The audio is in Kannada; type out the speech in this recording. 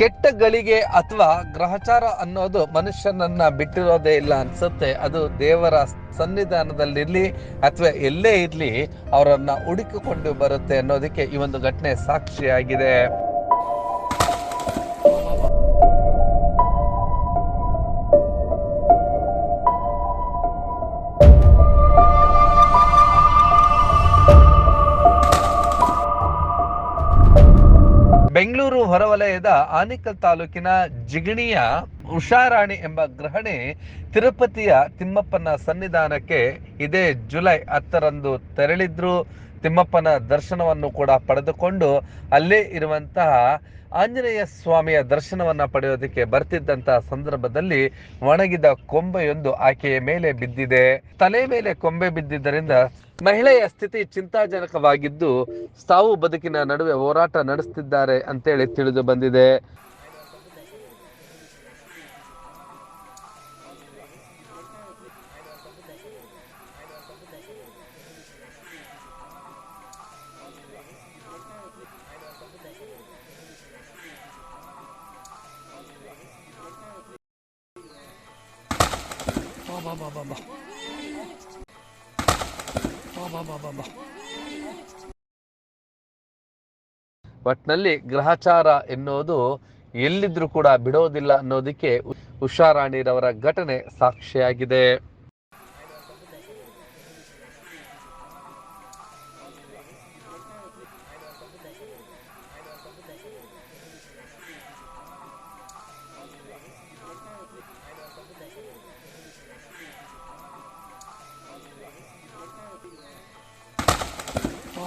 ಕೆಟ್ಟ ಗಳಿಗೆ ಅಥವಾ ಗ್ರಹಚಾರ ಅನ್ನೋದು ಮನುಷ್ಯನನ್ನ ಬಿಟ್ಟಿರೋದೇ ಇಲ್ಲ ಅನ್ಸುತ್ತೆ. ಅದು ದೇವರ ಸನ್ನಿಧಾನದಲ್ಲಿರ್ಲಿ ಅಥವಾ ಎಲ್ಲೇ ಇರ್ಲಿ ಅವರನ್ನ ಹುಡುಕಿಕೊಂಡು ಬರುತ್ತೆ ಅನ್ನೋದಕ್ಕೆ ಈ ಒಂದು ಘಟನೆ ಸಾಕ್ಷಿಯಾಗಿದೆ. ಬೆಂಗಳೂರು ಹೊರವಲಯದ ಆನಿಕಲ್ ತಾಲೂಕಿನ ಜಿಗಣಿಯ ಉಷಾರಾಣಿ ಎಂಬ ಗ್ರಹಣೆ ತಿರುಪತಿಯ ತಿಮ್ಮಪ್ಪನ ಸನ್ನಿಧಾನಕ್ಕೆ ಇದೇ ಜುಲೈ ಹತ್ತರಂದು ತೆರಳಿದ್ರು. ತಿಮ್ಮಪ್ಪನ ದರ್ಶನವನ್ನು ಕೂಡ ಪಡೆದುಕೊಂಡು ಅಲ್ಲೇ ಇರುವಂತಹ ಆಂಜನೇಯ ಸ್ವಾಮಿಯ ದರ್ಶನವನ್ನ ಪಡೆಯೋದಕ್ಕೆ ಬರ್ತಿದ್ದಂತಹ ಸಂದರ್ಭದಲ್ಲಿ ಒಣಗಿದ ಕೊಂಬೆಯೊಂದು ಆಕೆಯ ಮೇಲೆ ಬಿದ್ದಿದೆ. ತಲೆ ಮೇಲೆ ಕೊಂಬೆ ಬಿದ್ದಿದ್ದರಿಂದ ಮಹಿಳೆಯ ಸ್ಥಿತಿ ಚಿಂತಾಜನಕವಾಗಿದ್ದು ಸಾವು ಬದುಕಿನ ನಡುವೆ ಹೋರಾಟ ನಡೆಸುತ್ತಿದ್ದಾರೆ ಅಂತೇಳಿ ತಿಳಿದು ಬಂದಿದೆ. ಒಟ್ನಲ್ಲಿ ಗ್ರಹಚಾರ ಎನ್ನುವುದು ಎಲ್ಲಿದ್ರೂ ಕೂಡ ಬಿಡೋದಿಲ್ಲ ಅನ್ನೋದಕ್ಕೆ ಉಷಾರಾಣಿರವರ ಘಟನೆ ಸಾಕ್ಷಿಯಾಗಿದೆ.